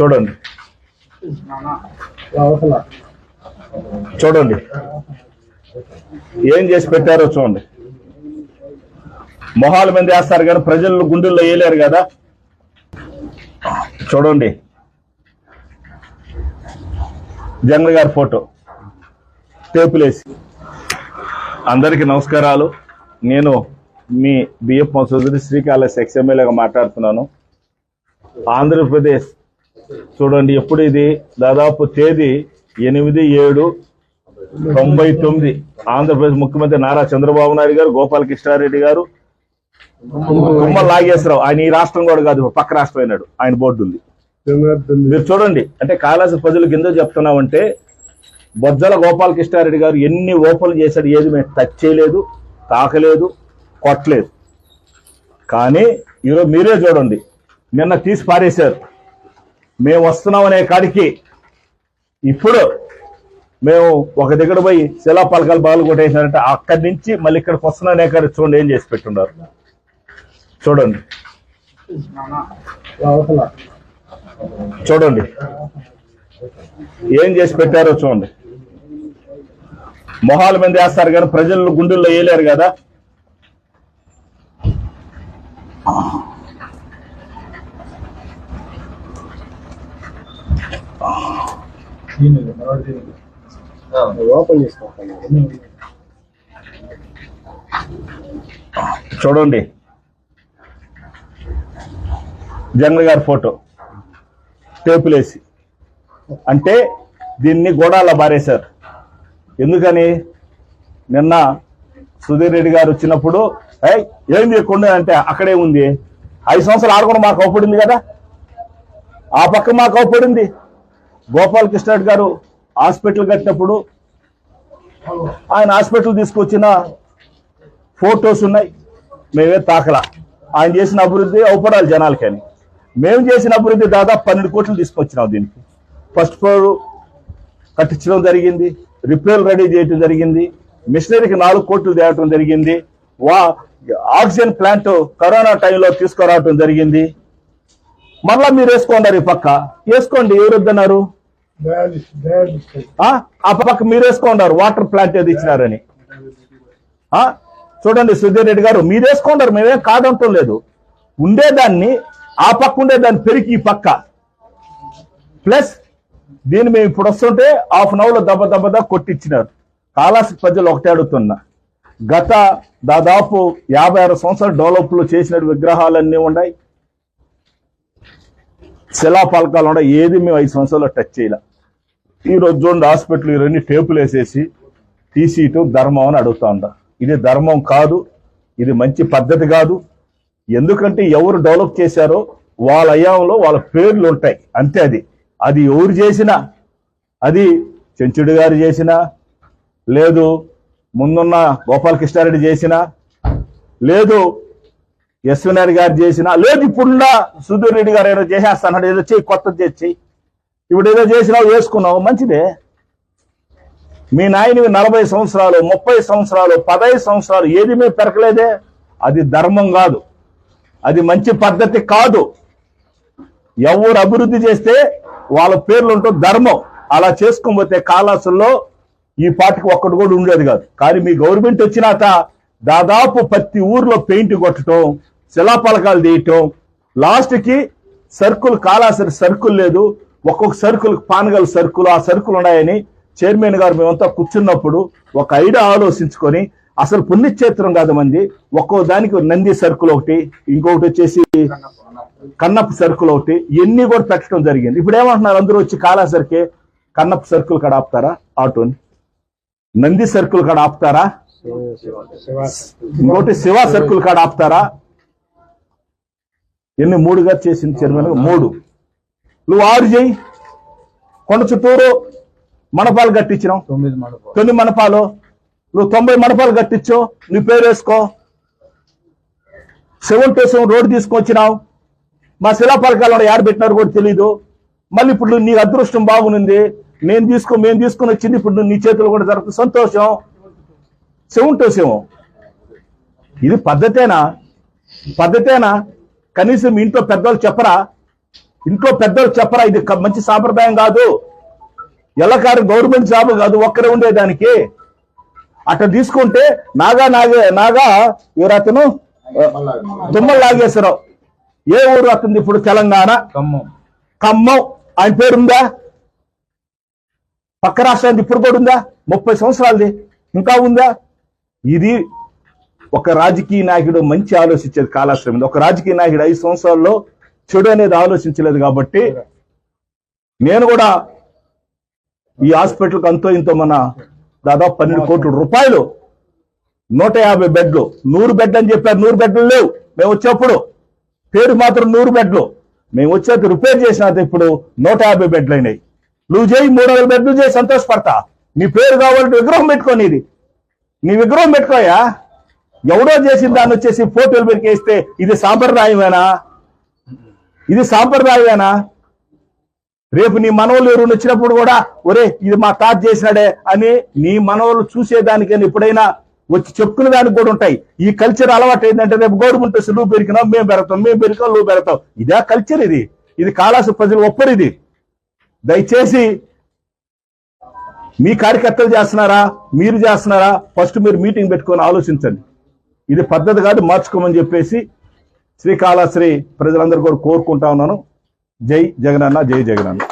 చూడండి. చూడండి. ఏం చేసి పెట్టారో చూడండి. మొహాల మీద వేస్తారు కానీ ప్రజలు గుండెల్లో వేయలేరు కదా. చూడండి. జంగల్ గారి ఫోటో. టేపులేసి. అందరికీ నమస్కారాలు. నేను మీ బిఎఫ్ మసూదరి శ్రీకాళహస్తి ఎక్స్ఎమ్మెల్యేగా మాట్లాడుతున్నాను. ఆంధ్రప్రదేశ్ చూడండి ఎప్పుడు ఇది? దాదాపు తేదీ ఎనిమిది ఏడు తొంభై తొమ్మిది. ఆంధ్రప్రదేశ్ ముఖ్యమంత్రి నారా చంద్రబాబు నాయుడు గారు గోపాలకృష్ణారెడ్డి గారు తుమ్మల నాగేశ్వరరావు ఆయన ఈ రాష్ట్రం కూడా కాదు పక్క రాష్ట్రం అయినాడు ఆయన బోర్డు ఉంది. మీరు చూడండి అంటే కాళాసి ప్రజలకు ఎందుకు చెప్తున్నామంటే బొజ్జల గోపాలకృష్ణారెడ్డి గారు ఎన్ని ఓపెన్లు చేశాడు ఏది మేము టచ్ చేయలేదు తాకలేదు కొట్టలేదు. కానీ ఈరోజు మీరే చూడండి నిన్న తీసి పారేశారు. మేము వస్తున్నామనే కాడికి ఇప్పుడు మేము ఒక దగ్గర పోయి శిలా పలకలు బాగా కొట్టేసినారంటే అక్కడి నుంచి మళ్ళీ ఇక్కడికి వస్తున్నానే కాడికి చూడండి ఏం చేసి పెట్టున్నారు? చూడండి. చూడండి. ఏం చేసి పెట్టారో చూడండి. మొహాల మీద వేస్తారు కానీ ప్రజలు గుండెల్లో వేయలేరు కదా? ఓపెన్ చూడండి. జగన్ గారి ఫోటో. టేపులేసి. అంటే దీన్ని గోడాల బారేశారు ఎందుకని? నిన్న సుధీర్ రెడ్డి గారు వచ్చినప్పుడు ఏం చేయకుండా అంటే అక్కడే ఉంది. ఐదు సంవత్సరాలు ఆడకుండా మాకు అవపడింది కదా? ఆ పక్క మాకు అవపడింది గోపాల్ గోపాలకృష్ణ గారు హాస్పిటల్ కట్టినప్పుడు ఆయన హాస్పిటల్ తీసుకొచ్చిన ఫోటోస్ ఉన్నాయి. మేమే తాకలా. ఆయన చేసిన అభివృద్ధి అవపడాలి జనాలకని మేము చేసిన అభివృద్ధి దాదాపు పన్నెండు కోట్లు తీసుకొచ్చినాం దీనికి. ఫస్ట్ ఫ్లోర్ కట్టించడం జరిగింది. రిపేర్ రెడీ చేయడం జరిగింది. మిషనరీకి నాలుగు కోట్లు తేవటం జరిగింది. వా ఆక్సిజన్ ప్లాంట్ కరోనా టైంలో తీసుకురావటం జరిగింది. మళ్ళా మీరు వేసుకోండి ఈ పక్క. వేసుకోండి ఎవరు వద్దన్నారు? ఆ? ఆ పక్క మీరేసుకోండారు వాటర్ ప్లాంట్ ఏది ఇచ్చినారని. ఆ? చూడండి సుధీర్ రెడ్డి గారు మీరు మేమేం కాదంటం లేదు. ఉండేదాన్ని ఆ పక్క ఉండేదాన్ని పెరిగి ఈ పక్క. ప్లస్ దీన్ని మేము ఇప్పుడు వస్తుంటే హాఫ్ అన్ అవర్లో దెబ్బ దెబ్బదా కొట్టించినారు కాళాసి ప్రజలు ఒకటే అడుగుతున్నా. గత దాదాపు యాభై ఆరు సంవత్సరాలు డెవలప్లు చేసిన విగ్రహాలన్నీ ఉన్నాయి. శిలాఫలకాలు ఉన్నాయి. ఏది మేము ఐదు సంవత్సరాలు టచ్ చేయలే. ఈ రోజు చూడండి హాస్పిటల్ ఇవన్నీ టేపులు వేసేసి తీసేయటం ధర్మం అని అడుగుతా ఉంటా. ఇది ధర్మం కాదు ఇది మంచి పద్ధతి కాదు. ఎందుకంటే ఎవరు డెవలప్ చేశారో వాళ్ళ అయాంలో వాళ్ళ పేర్లు ఉంటాయి అంతే అది. అది ఎవరు చేసినా అది చెంచుడు గారు చేసినా లేదు ముందున్న గోపాలకృష్ణారెడ్డి చేసినా లేదు యశ్వనారి గారు చేసినా లేదు ఇప్పుడున్న సుధీర్ రెడ్డి గారు ఏదో చేసేస్తాడు ఏదో చెయ్యి కొత్తది చేసి ఇప్పుడు ఏదో చేసినావు వేసుకున్నావు మంచిదే. మీ నాయనవి నలభై సంవత్సరాలు ముప్పై సంవత్సరాలు పదహైదు సంవత్సరాలు ఏది మేము పెరకలేదే. అది ధర్మం కాదు. అది మంచి పద్ధతి కాదు. ఎవరు అభివృద్ధి చేస్తే వాళ్ళ పేర్లు ఉంటూ ధర్మం. అలా చేసుకోకపోతే కాలాసుల్లో ఈ పాటికి ఒక్కటి కూడా ఉండేది కాదు. కానీ మీ గవర్నమెంట్ వచ్చినాక దాదాపు ప్రతి ఊర్లో పెయింట్ కొట్టడం శిలాపలకాలు తీయటం లాస్ట్కి సర్కుల్ కాలాసరి సర్కుల్ లేదు. ఒక్కొక్క సర్కుల్ పానగల సరుకులు ఆ సరుకులు ఉన్నాయని చైర్మన్ గారు మేమంతా కూర్చున్నప్పుడు ఒక ఐడియా ఆలోచించుకొని అసలు పుణ్యక్షేత్రం కాదు మంది ఒక్కో దానికి నంది సర్కుల్ ఒకటి ఇంకొకటి వచ్చేసి కన్నప్ప సర్కుల్ ఒకటి ఇవన్నీ కూడా పెట్టడం జరిగింది. ఇప్పుడు ఏమంటున్నారు? అందరూ వచ్చి కాలాసరికే కన్నప్ప సర్కుల్ కాడ ఆపుతారా? ఆటోని. నంది సర్కుల్ కాడ ఆపుతారా? ఇంకోటి శివ సర్కుల్ కాడ ఆపుతారా? ఎన్ని? మూడుగా చేసింది చైర్మన్ మూడు. నువ్వు ఆరు చేయి. కొండ చుట్టూరు మనపాలు కట్టించినావు. తొమ్మిది మండపం తొమ్మిది మనపాలు నువ్వు తొంభై మనపాలు కట్టించు. నీ పేరు వేసుకో. సెవెన్ టు సెవెన్ రోడ్డు తీసుకొచ్చినావు. మా శిలాపలకాలు యాడ పెట్టినారు కూడా తెలీదు. మళ్ళీ ఇప్పుడు నీ అదృష్టం బాగుంది. నేను తీసుకో మేము తీసుకొని వచ్చింది ఇప్పుడు నువ్వు నీ చేతులు కూడా జరుగుతుంది. సంతోషం. Seven two seven. ఇది పద్ధతేనా? పద్ధతేనా? కనీసం ఇంట్లో పెద్దవాళ్ళు చెప్పరా? ఇంట్లో పెద్దలు చెప్పరా ఇది మంచి సాంప్రదాయం కాదు. ఎల్లకారు గవర్నమెంట్ జాబ్ కాదు ఒక్కరే ఉండేదానికి. అట్లా తీసుకుంటే నాగా నాగే నాగా ఎవరు అతను? తుమ్మల నాగేశ్వరరావు. ఏ ఊరు అతను ఇప్పుడు? తెలంగాణ. ఖమ్మం. ఖమ్మం. ఆయన పేరుందా? పక్క రాష్ట్రానికి ఇప్పుడు కూడా ఉందా? ముప్పై సంవత్సరాలది. ఇంకా ఉందా? ఇది ఒక రాజకీయ నాయకుడు మంచి ఆలోచించేది కాలాశ్రమం ఒక రాజకీయ నాయకుడు ఐదు సంవత్సరాల్లో చెడు అనేది ఆలోచించలేదు కాబట్టి నేను కూడా ఈ హాస్పిటల్కి అంతో ఇంతో మన దాదాపు పన్నెండు కోట్ల రూపాయలు నూట యాభై బెడ్లు. నూరు బెడ్ అని చెప్పారు. నూరు బెడ్లు లేవు. మేము వచ్చేప్పుడు పేరు మాత్రం నూరు బెడ్లు. మేము వచ్చేది రిపేర్ చేసిన ఇప్పుడు నూట యాభై బెడ్లు అయినాయి. నువ్వు చేయి మూడు వందల బెడ్లు చేయి సంతోషపడతా. నీ పేరు కావాలంటే విగ్రహం పెట్టుకొని ఇది నీ విగ్రహం పెట్టుకోయా? ఎవడో చేసిన దాన్ని వచ్చేసి ఫోటోలు పెరికేస్తే ఇది సాంప్రదాయమేనా? ఇది సాంప్రదాయమేనా? రేపు నీ మనవలు ఎవరు వచ్చినప్పుడు కూడా ఒరే ఇది మా తాత చేసినాడే అని నీ మనవలు చూసేదానికైనా ఎప్పుడైనా వచ్చి చెప్పుకునే దానికి కూడా ఉంటాయి. ఈ కల్చర్ అలవాటు ఏంటంటే రేపు గవర్నమెంట్ వస్తే నువ్వు పెరిగినావు మేము పెడతాం మేము పెరిగినాం నువ్వు పెడతాం ఇదే కల్చర్ ఇది. ఇది కాళాసు ప్రజలు ఒప్పరు ఇది. దయచేసి మీ కార్యకర్తలు చేస్తున్నారా? మీరు చేస్తున్నారా? ఫస్ట్ మీరు మీటింగ్ పెట్టుకొని ఆలోచించండి. ఇది పద్ధతి కాదు మార్చుకోమని చెప్పేసి శ్రీకాళహస్త్రి ప్రజలందరూ కూడా కోరుకుంటా ఉన్నాను. జై జగనన్న జై జగనన్న.